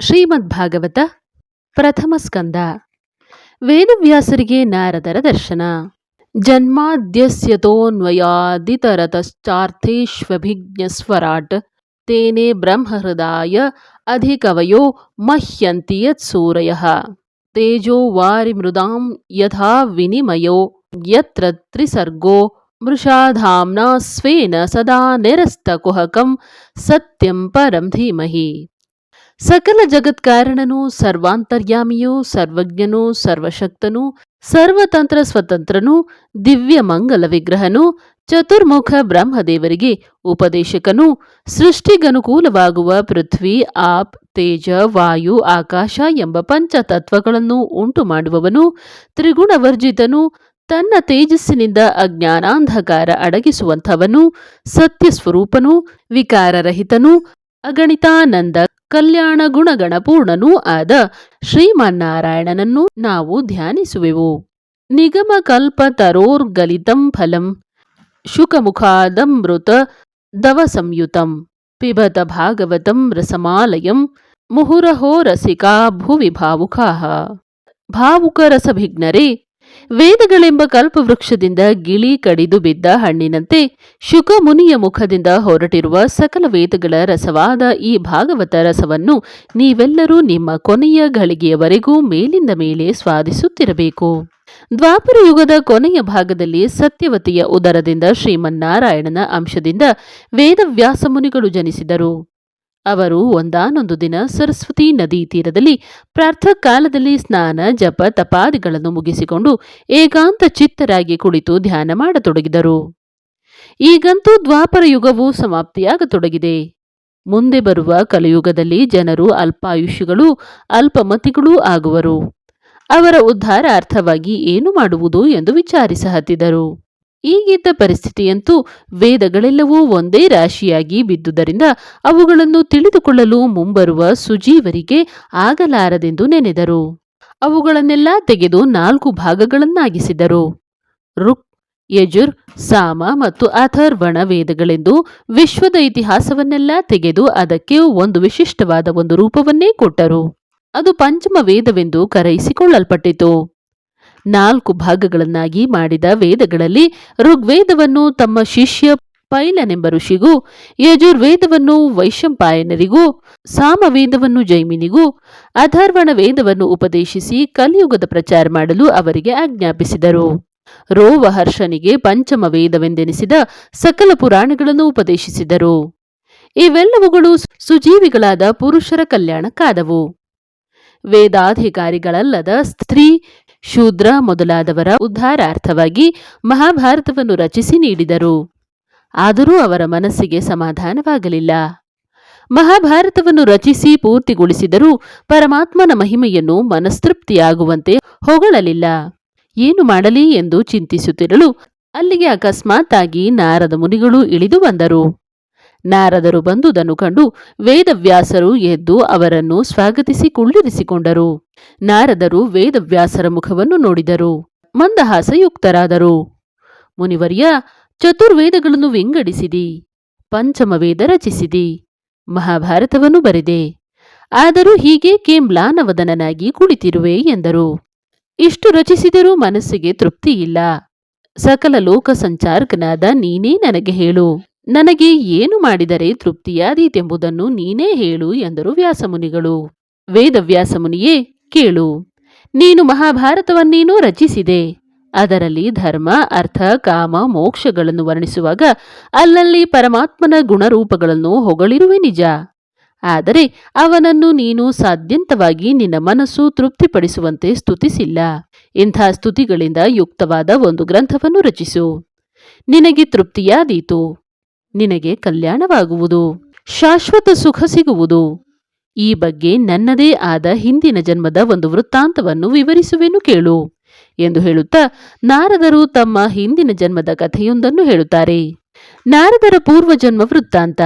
ಶ್ರೀಮದ್ಭಾಗವತ ಪ್ರಥಮ ಸ್ಕಂದ ವೇದವ್ಯಾಸರಿಗೆ ನಾರದರ ದರ್ಶನ ಜನ್ಮಾದ್ಯಸ್ಯತೋನ್ವಯಾದಿತರತಶ್ಚಾರ್ಥೇಷ್ವಭಿಜ್ಞಸ್ವರಾಟ್ ತೇನೆ ಬ್ರಹ್ಮಹೃದಾಯ ಅಧಿಕವಯೋ ಮಹ್ಯಂತಿ ಯತ್ಸೂರಯಃ ತೇಜೋ ವಾರಿಮೃದಾಂ ಯಥಾ ವಿನಿಮಯೋ ಯತ್ರ ತ್ರಿಸರ್ಗೋ ಮೃಷಾಧಾಮ್ನಾ ಸ್ವೇನ ಸದಾ ನಿರಸ್ತಕುಹಕಂ ಸತ್ಯಂ ಪರಂ ಧೀಮಹಿ ಸಕಲ ಜಗತ್ಕಾರಣನು, ಸರ್ವಾಂತರ್ಯಾಮಿಯೂ, ಸರ್ವಜ್ಞನೂ, ಸರ್ವಶಕ್ತನೂ, ಸರ್ವತಂತ್ರ ಸ್ವತಂತ್ರನು, ದಿವ್ಯ ಮಂಗಲ ವಿಗ್ರಹನು, ಚತುರ್ಮುಖ ಬ್ರಹ್ಮದೇವರಿಗೆ ಉಪದೇಶಕನು, ಸೃಷ್ಟಿಗನುಕೂಲವಾಗುವ ಪೃಥ್ವಿ, ಆಪ್, ತೇಜ, ವಾಯು, ಆಕಾಶ ಎಂಬ ಪಂಚತತ್ವಗಳನ್ನು ಉಂಟು ಮಾಡುವವನು ತ್ರಿಗುಣವರ್ಜಿತನು, ತನ್ನ ತೇಜಸ್ಸಿನಿಂದ ಅಜ್ಞಾನಾಂಧಕಾರ ಅಡಗಿಸುವಂಥವನು, ಸತ್ಯಸ್ವರೂಪನು, ವಿಕಾರರಹಿತನು, ಅಗಣಿತಾನಂದ ಕಲ್ಯಾಣ ಗುಣಗಣಪೂರ್ಣನೂ ಆದ ಶ್ರೀಮನ್ನಾರಾಯಣನನ್ನು ನಾವು ಧ್ಯಾನಿಸುವೆವು. ನಿಗಮ ಕಲ್ಪ ತರೋರ್ಗಲಿತಂ ಫಲಂ ಶುಕಮುಖಾದಮೃತ ದವ ಸಂಯುತಂ ಪಿಬತ ಭಾಗವತಂ ರಸಮಾಲಯಂ, ಮುಹುರಹೋ ರಸಿಕಾ ಭುವಿ ಭಾವುಕಾಹ ಭಾವುಕ ರಸಭಿಘ್ನರೇ ವೇದಗಳೆಂಬ ಕಲ್ಪವೃಕ್ಷದಿಂದ ಗಿಳಿ ಕಡಿದು ಬಿದ್ದ ಹಣ್ಣಿನಂತೆ ಶುಕಮುನಿಯ ಮುಖದಿಂದ ಹೊರಟಿರುವ ಸಕಲ ವೇದಗಳ ರಸವಾದ ಈ ಭಾಗವತ ರಸವನ್ನು ನೀವೆಲ್ಲರೂ ನಿಮ್ಮ ಕೊನೆಯ ಘಳಿಗೆಯವರೆಗೂ ಮೇಲಿಂದ ಮೇಲೆ ಸ್ವಾದಿಸುತ್ತಿರಬೇಕು. ದ್ವಾಪರ ಯುಗದ ಕೊನೆಯ ಭಾಗದಲ್ಲಿ ಸತ್ಯವತಿಯ ಉದರದಿಂದ ಶ್ರೀಮನ್ನಾರಾಯಣನ ಅಂಶದಿಂದ ವೇದವ್ಯಾಸ ಮುನಿಗಳು ಜನಿಸಿದರು. ಅವರು ಒಂದಾನೊಂದು ದಿನ ಸರಸ್ವತಿ ನದಿ ತೀರದಲ್ಲಿ ಪ್ರಾರ್ಥಕಾಲದಲ್ಲಿ ಸ್ನಾನ, ಜಪ, ತಪಾದಿಗಳನ್ನು ಮುಗಿಸಿಕೊಂಡು ಏಕಾಂತ ಚಿತ್ತರಾಗಿ ಕುಳಿತು ಧ್ಯಾನ ಮಾಡತೊಡಗಿದರು. ಈಗಂತೂ ದ್ವಾಪರ ಯುಗವು ಸಮಾಪ್ತಿಯಾಗತೊಡಗಿದೆ. ಮುಂದೆ ಬರುವ ಕಲಿಯುಗದಲ್ಲಿ ಜನರು ಅಲ್ಪಾಯುಷ್ಯಗಳು ಅಲ್ಪಮತಿಗಳೂ ಆಗುವರು. ಅವರ ಉದ್ಧಾರಾರ್ಥವಾಗಿ ಏನು ಮಾಡುವುದು ಎಂದು ವಿಚಾರಿಸಹತ್ತಿದರು. ಈಗಿದ್ದ ಪರಿಸ್ಥಿತಿಯಂತೂ ವೇದಗಳೆಲ್ಲವೂ ಒಂದೇ ರಾಶಿಯಾಗಿ ಬಿದ್ದುದರಿಂದ ಅವುಗಳನ್ನು ತಿಳಿದುಕೊಳ್ಳಲು ಮುಂಬರುವ ಸುಜೀವರಿಗೆ ಆಗಲಾರದೆಂದು ನೆನೆದರು. ಅವುಗಳನ್ನೆಲ್ಲ ತೆಗೆದು ನಾಲ್ಕು ಭಾಗಗಳನ್ನಾಗಿಸಿದರು. ಋಕ್, ಯಜುರ್, ಸಾಮ ಮತ್ತು ಅಥರ್ವಣ ವೇದಗಳೆಂದು ವಿಶ್ವದ ಇತಿಹಾಸವನ್ನೆಲ್ಲ ತೆಗೆದು ಅದಕ್ಕೆ ಒಂದು ವಿಶಿಷ್ಟವಾದ ಒಂದು ರೂಪವನ್ನೇ ಕೊಟ್ಟರು. ಅದು ಪಂಚಮ ವೇದವೆಂದು ಕರೆಯಿಸಿಕೊಳ್ಳಲ್ಪಟ್ಟಿತು. ನಾಲ್ಕು ಭಾಗಗಳನ್ನಾಗಿ ಮಾಡಿದ ವೇದಗಳಲ್ಲಿ ಋಗ್ವೇದವನ್ನು ತಮ್ಮ ಶಿಷ್ಯ ಪೈಲನೆಂಬ ಋಷಿಗೂ, ಯಜುರ್ವೇದವನ್ನು ವೈಶಂಪಾಯನರಿಗೂ, ಸಾಮವೇದವನ್ನು ಜೈಮಿನಿಗೂ, ಅಧರ್ವಣ ವೇದವನ್ನು ಉಪದೇಶಿಸಿ ಕಲಿಯುಗದ ಪ್ರಚಾರ ಮಾಡಲು ಅವರಿಗೆ ಆಜ್ಞಾಪಿಸಿದರು. ರೋವಹರ್ಷನಿಗೆ ಪಂಚಮ ವೇದವೆಂದೆನಿಸಿದ ಸಕಲ ಪುರಾಣಗಳನ್ನು ಉಪದೇಶಿಸಿದರು. ಇವೆಲ್ಲವುಗಳು ಸುಜೀವಿಗಳಾದ ಪುರುಷರ ಕಲ್ಯಾಣಕ್ಕಾದವು. ವೇದಾಧಿಕಾರಿಗಳಲ್ಲದ ಸ್ತ್ರೀ ಶೂದ್ರ ಮೊದಲಾದವರ ಉದ್ಧಾರಾರ್ಥವಾಗಿ ಮಹಾಭಾರತವನ್ನು ರಚಿಸಿ ನೀಡಿದರು. ಆದರೂ ಅವರ ಮನಸ್ಸಿಗೆ ಸಮಾಧಾನವಾಗಲಿಲ್ಲ. ಮಹಾಭಾರತವನ್ನು ರಚಿಸಿ ಪೂರ್ತಿಗೊಳಿಸಿದರೂ ಪರಮಾತ್ಮನ ಮಹಿಮೆಯನ್ನು ಮನಸ್ತೃಪ್ತಿಯಾಗುವಂತೆ ಹೊಗಳಲಿಲ್ಲ. ಏನು ಮಾಡಲಿ ಎಂದು ಚಿಂತಿಸುತ್ತಿರಲು ಅಲ್ಲಿಗೆ ಅಕಸ್ಮಾತ್ತಾಗಿ ನಾರದ ಮುನಿಗಳು ಇಳಿದು ಬಂದರು. ನಾರದರು ಬಂದುದನ್ನು ಕಂಡು ವೇದವ್ಯಾಸರು ಎದ್ದು ಅವರನ್ನು ಸ್ವಾಗತಿಸಿ ಕುಳ್ಳಿರಿಸಿಕೊಂಡರು ನಾರದರು ವೇದವ್ಯಾಸರ ಮುಖವನ್ನು ನೋಡಿದರು. ಮಂದಹಾಸಯುಕ್ತರಾದರು. ಮುನಿವರ್ಯ, ಚತುರ್ವೇದಗಳನ್ನು ವಿಂಗಡಿಸಿದಿ. ಪಂಚಮ ವೇದ ರಚಿಸಿದಿ. ಮಹಾಭಾರತವನ್ನು ಬರೆದೆ. ಆದರೂ ಹೀಗೆ ಕೇಂಬ್ಲಾನವದನನಾಗಿ ಕುಳಿತಿರುವೆ ಎಂದರು. ಇಷ್ಟು ರಚಿಸಿದರೂ ಮನಸ್ಸಿಗೆ ತೃಪ್ತಿಯಿಲ್ಲ. ಸಕಲ ಲೋಕ ಸಂಚಾರಕನಾದ ನೀನೇ ನನಗೆ ಹೇಳು. ನನಗೆ ಏನು ಮಾಡಿದರೆ ತೃಪ್ತಿಯಾದೀತೆಂಬುದನ್ನು ನೀನೇ ಹೇಳು ಎಂದರು ವ್ಯಾಸಮುನಿಗಳು. ವೇದವ್ಯಾಸಮುನಿಯೇ, ಕೇಳು. ನೀನು ಮಹಾಭಾರತವನ್ನೇನೂ ರಚಿಸಿದೆ. ಅದರಲ್ಲಿ ಧರ್ಮ, ಅರ್ಥ, ಕಾಮ, ಮೋಕ್ಷಗಳನ್ನು ವರ್ಣಿಸುವಾಗ ಅಲ್ಲಲ್ಲಿ ಪರಮಾತ್ಮನ ಗುಣರೂಪಗಳನ್ನು ಹೊಗಳಿರುವೆ ನಿಜ. ಆದರೆ ಅವನನ್ನು ನೀನು ಸಾಧ್ಯಂತವಾಗಿ ನಿನ್ನ ಮನಸ್ಸು ತೃಪ್ತಿಪಡಿಸುವಂತೆ ಸ್ತುತಿಸಿಲ್ಲ. ಇಂಥ ಸ್ತುತಿಗಳಿಂದ ಯುಕ್ತವಾದ ಒಂದು ಗ್ರಂಥವನ್ನು ರಚಿಸು. ನಿನಗೆ ತೃಪ್ತಿಯಾದೀತು. ನಿನಗೆ ಕಲ್ಯಾಣವಾಗುವುದು, ಶಾಶ್ವತ ಸುಖ ಸಿಗುವುದು. ಈ ಬಗ್ಗೆ ನನ್ನದೇ ಆದ ಹಿಂದಿನ ಜನ್ಮದ ಒಂದು ವೃತ್ತಾಂತವನ್ನು ವಿವರಿಸುವೆನು ಕೇಳು ಎಂದು ಹೇಳುತ್ತಾ ನಾರದರು ತಮ್ಮ ಹಿಂದಿನ ಜನ್ಮದ ಕಥೆಯೊಂದನ್ನು ಹೇಳುತ್ತಾರೆ. ನಾರದರ ಪೂರ್ವಜನ್ಮ ವೃತ್ತಾಂತ.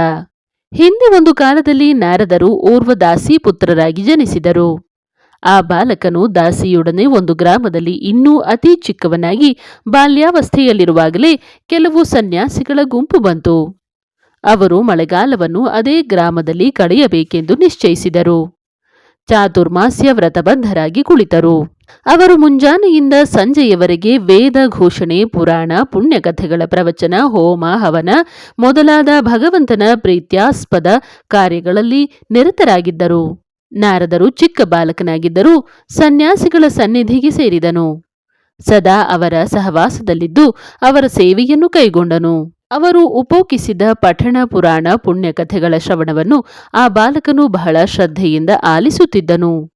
ಹಿಂದೆ ಒಂದು ಕಾಲದಲ್ಲಿ ನಾರದರು ಓರ್ವ ದಾಸಿ ಪುತ್ರರಾಗಿ ಜನಿಸಿದರು. ಆ ಬಾಲಕನು ದಾಸಿಯೊಡನೆ ಒಂದು ಗ್ರಾಮದಲ್ಲಿ ಇನ್ನೂ ಅತಿ ಚಿಕ್ಕವನಾಗಿ ಬಾಲ್ಯಾವಸ್ಥೆಯಲ್ಲಿರುವಾಗಲೇ ಕೆಲವು ಸನ್ಯಾಸಿಗಳ ಗುಂಪು ಬಂತು. ಅವರು ಮಳೆಗಾಲವನ್ನು ಅದೇ ಗ್ರಾಮದಲ್ಲಿ ಕಳೆಯಬೇಕೆಂದು ನಿಶ್ಚಯಿಸಿದರು. ಚಾತುರ್ಮಾಸ್ಯ ವ್ರತಬದ್ಧರಾಗಿ ಕುಳಿತರು. ಅವರು ಮುಂಜಾನೆಯಿಂದ ಸಂಜೆಯವರೆಗೆ ವೇದ ಘೋಷಣೆ, ಪುರಾಣ, ಪುಣ್ಯಕಥೆಗಳ ಪ್ರವಚನ, ಹೋಮ, ಹವನ ಮೊದಲಾದ ಭಗವಂತನ ಪ್ರೀತ್ಯಾಸ್ಪದ ಕಾರ್ಯಗಳಲ್ಲಿ ನಿರತರಾಗಿದ್ದರು. ನಾರದರು ಚಿಕ್ಕ ಬಾಲಕನಾಗಿದ್ದರೂ ಸನ್ಯಾಸಿಗಳ ಸನ್ನಿಧಿಗೆ ಸೇರಿದನು. ಸದಾ ಅವರ ಸಹವಾಸದಲ್ಲಿದ್ದು ಅವರ ಸೇವೆಯನ್ನು ಕೈಗೊಂಡನು. ಅವರು ಉಪೋಕಿಸಿದ ಪಠಣ, ಪುರಾಣ, ಪುಣ್ಯಕಥೆಗಳ ಶ್ರವಣವನ್ನು ಆ ಬಾಲಕನು ಬಹಳ ಶ್ರದ್ಧೆಯಿಂದ ಆಲಿಸುತ್ತಿದ್ದನು.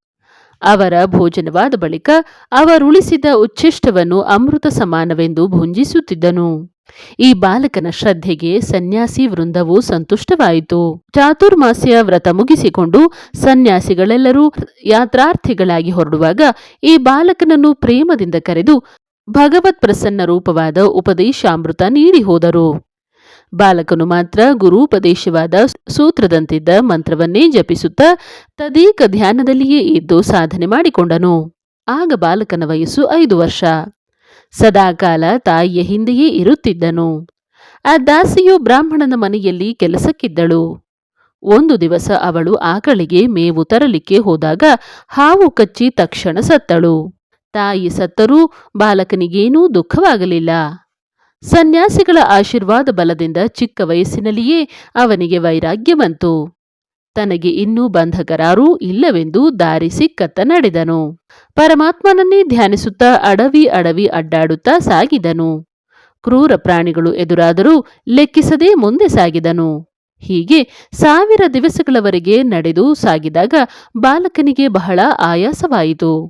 ಅವರ ಭೋಜನವಾದ ಬಳಿಕ ಅವರುಳಿಸಿದ ಉಚ್ಛಿಷ್ಟವನ್ನು ಅಮೃತ ಸಮಾನವೆಂದು ಭುಂಜಿಸುತ್ತಿದ್ದನು. ಈ ಬಾಲಕನ ಶ್ರದ್ಧೆಗೆ ಸನ್ಯಾಸಿ ವೃಂದವು ಸಂತುಷ್ಟವಾಯಿತು. ಚಾತುರ್ಮಾಸ್ಯ ವ್ರತ ಮುಗಿಸಿಕೊಂಡು ಸನ್ಯಾಸಿಗಳೆಲ್ಲರೂ ಯಾತ್ರಾರ್ಥಿಗಳಾಗಿ ಹೊರಡುವಾಗ ಈ ಬಾಲಕನನ್ನು ಪ್ರೇಮದಿಂದ ಕರೆದು ಭಗವತ್ ಪ್ರಸನ್ನ ರೂಪವಾದ ಉಪದೇಶಾಮೃತ ನೀಡಿ ಹೋದರು. ಬಾಲಕನು ಮಾತ್ರ ಗುರುಪದೇಶವಾದ ಸೂತ್ರದಂತಿದ್ದ ಮಂತ್ರವನ್ನೇ ಜಪಿಸುತ್ತಾ ತದೇಕ ಧ್ಯಾನದಲ್ಲಿಯೇ ಇದ್ದು ಸಾಧನೆ ಮಾಡಿಕೊಂಡನು. ಆಗ ಬಾಲಕನ ವಯಸ್ಸು ಐದು ವರ್ಷ. ಸದಾಕಾಲ ತಾಯಿಯ ಹಿಂದೆಯೇ ಇರುತ್ತಿದ್ದನು. ಆ ದಾಸಿಯು ಬ್ರಾಹ್ಮಣನ ಮನೆಯಲ್ಲಿ ಕೆಲಸಕ್ಕಿದ್ದಳು. ಒಂದು ದಿವಸ ಅವಳು ಆಕಳಿಗೆ ಮೇವು ತರಲಿಕ್ಕೆ ಹೋದಾಗ ಹಾವು ಕಚ್ಚಿ ತಕ್ಷಣ ಸತ್ತಳು. ತಾಯಿ ಸತ್ತರೂ ಬಾಲಕನಿಗೇನೂ ದುಃಖವಾಗಲಿಲ್ಲ. ಸನ್ಯಾಸಿಗಳ ಆಶೀರ್ವಾದ ಬಲದಿಂದ ಚಿಕ್ಕ ವಯಸ್ಸಿನಲ್ಲಿಯೇ ಅವನಿಗೆ ವೈರಾಗ್ಯ ಬಂತು. ತನಗೆ ಇನ್ನೂ ಬಂಧಕರಾರೂ ಇಲ್ಲವೆಂದು ದಾರಿ ಸಿಕ್ಕತ್ತ ನಡೆದನು. ಪರಮಾತ್ಮನನ್ನೇ ಧ್ಯಾನಿಸುತ್ತಾ ಅಡವಿ ಅಡವಿ ಅಡ್ಡಾಡುತ್ತಾ ಸಾಗಿದನು. ಕ್ರೂರ ಪ್ರಾಣಿಗಳು ಎದುರಾದರೂ ಲೆಕ್ಕಿಸದೆ ಮುಂದೆ ಸಾಗಿದನು. ಹೀಗೆ ಸಾವಿರ ದಿವಸಗಳವರೆಗೆ ನಡೆದು ಸಾಗಿದಾಗ ಬಾಲಕನಿಗೆ ಬಹಳ ಆಯಾಸವಾಯಿತು.